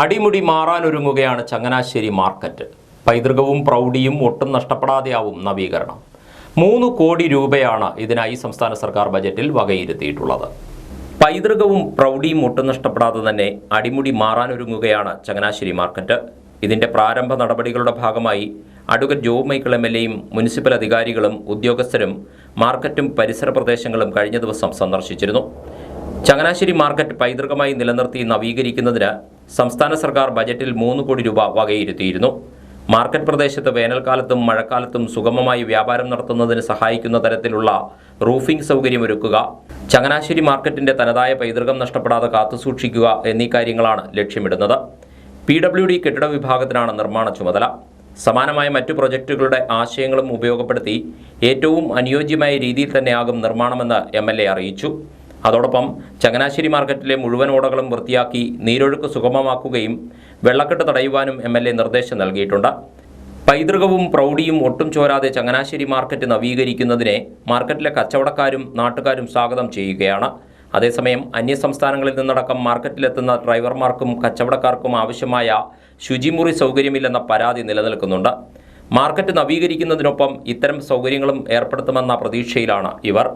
അടിമുടി മാറാനൊരുങ്ങുകയാണ് ചങ്ങനാശ്ശേരി മാർക്കറ്റ്. പൈതൃകവും പ്രൗഢിയും ഒട്ടും നഷ്ടപ്പെടാതെയാവും നവീകരണം. മൂന്ന് കോടി രൂപയാണ് ഇതിനായി സംസ്ഥാന സർക്കാർ ബജറ്റിൽ വകയിരുത്തിയിട്ടുള്ളത്. പൈതൃകവും പ്രൗഢിയും ഒട്ടും നഷ്ടപ്പെടാതെ തന്നെ അടിമുടി മാറാനൊരുങ്ങുകയാണ് ചങ്ങനാശ്ശേരി മാർക്കറ്റ്. ഇതിന്റെ പ്രാരംഭ നടപടികളുടെ ഭാഗമായി advocate Job Michael M L എയും മുനിസിപ്പൽ അധികാരികളും ഉദ്യോഗസ്ഥരും മാർക്കറ്റും പരിസര പ്രദേശങ്ങളും കഴിഞ്ഞ ദിവസം സന്ദർശിച്ചിരുന്നു. ചങ്ങനാശ്ശേരി മാർക്കറ്റ് പൈതൃകമായി നിലനിർത്തി നവീകരിക്കുന്നതിന് സംസ്ഥാന സർക്കാർ ബജറ്റിൽ മൂന്ന് കോടി രൂപ വകയിരുത്തിയിരുന്നു. മാർക്കറ്റ് പ്രദേശത്ത് വേനൽക്കാലത്തും മഴക്കാലത്തും സുഗമമായി വ്യാപാരം നടത്തുന്നതിന് സഹായിക്കുന്ന തരത്തിലുള്ള റൂഫിംഗ് സൗകര്യമൊരുക്കുക ചങ്ങനാശ്ശേരി മാർക്കറ്റിന്റെ തനതായ പൈതൃകം നഷ്ടപ്പെടാതെ കാത്തുസൂക്ഷിക്കുക എന്നീ കാര്യങ്ങളാണ് ലക്ഷ്യമിടുന്നത്. പി ഡബ്ല്യു ഡി കെട്ടിട വിഭാഗത്തിനാണ് നിർമ്മാണ ചുമതല. സമാനമായ മറ്റു പ്രൊജക്ടുകളുടെ ആശയങ്ങളും ഉപയോഗപ്പെടുത്തി ഏറ്റവും അനുയോജ്യമായ രീതിയിൽ തന്നെയാകും നിർമ്മാണമെന്ന് എം അറിയിച്ചു. അതോടൊപ്പം ചങ്ങനാശ്ശേരി മാർക്കറ്റിലെ മുഴുവൻ ഓടകളും വൃത്തിയാക്കി നീരൊഴുക്ക് സുഗമമാക്കുകയും വെള്ളക്കെട്ട് തടയുവാനും എം എൽ എ നിർദ്ദേശം നൽകിയിട്ടുണ്ട്. പൈതൃകവും പ്രൗഢിയും ഒട്ടും ചോരാതെ ചങ്ങനാശ്ശേരി മാർക്കറ്റ് നവീകരിക്കുന്നതിനെ മാർക്കറ്റിലെ കച്ചവടക്കാരും നാട്ടുകാരും സ്വാഗതം ചെയ്യുകയാണ്. അതേസമയം അന്യസംസ്ഥാനങ്ങളിൽ നിന്നടക്കം മാർക്കറ്റിലെത്തുന്ന ഡ്രൈവർമാർക്കും കച്ചവടക്കാർക്കും ആവശ്യമായ ശുചിമുറി സൗകര്യമില്ലെന്ന പരാതി നിലനിൽക്കുന്നുണ്ട്. മാർക്കറ്റ് നവീകരിക്കുന്നതിനൊപ്പം ഇത്തരം സൗകര്യങ്ങളും ഏർപ്പെടുത്തുമെന്ന പ്രതീക്ഷയിലാണ് ഇവർ.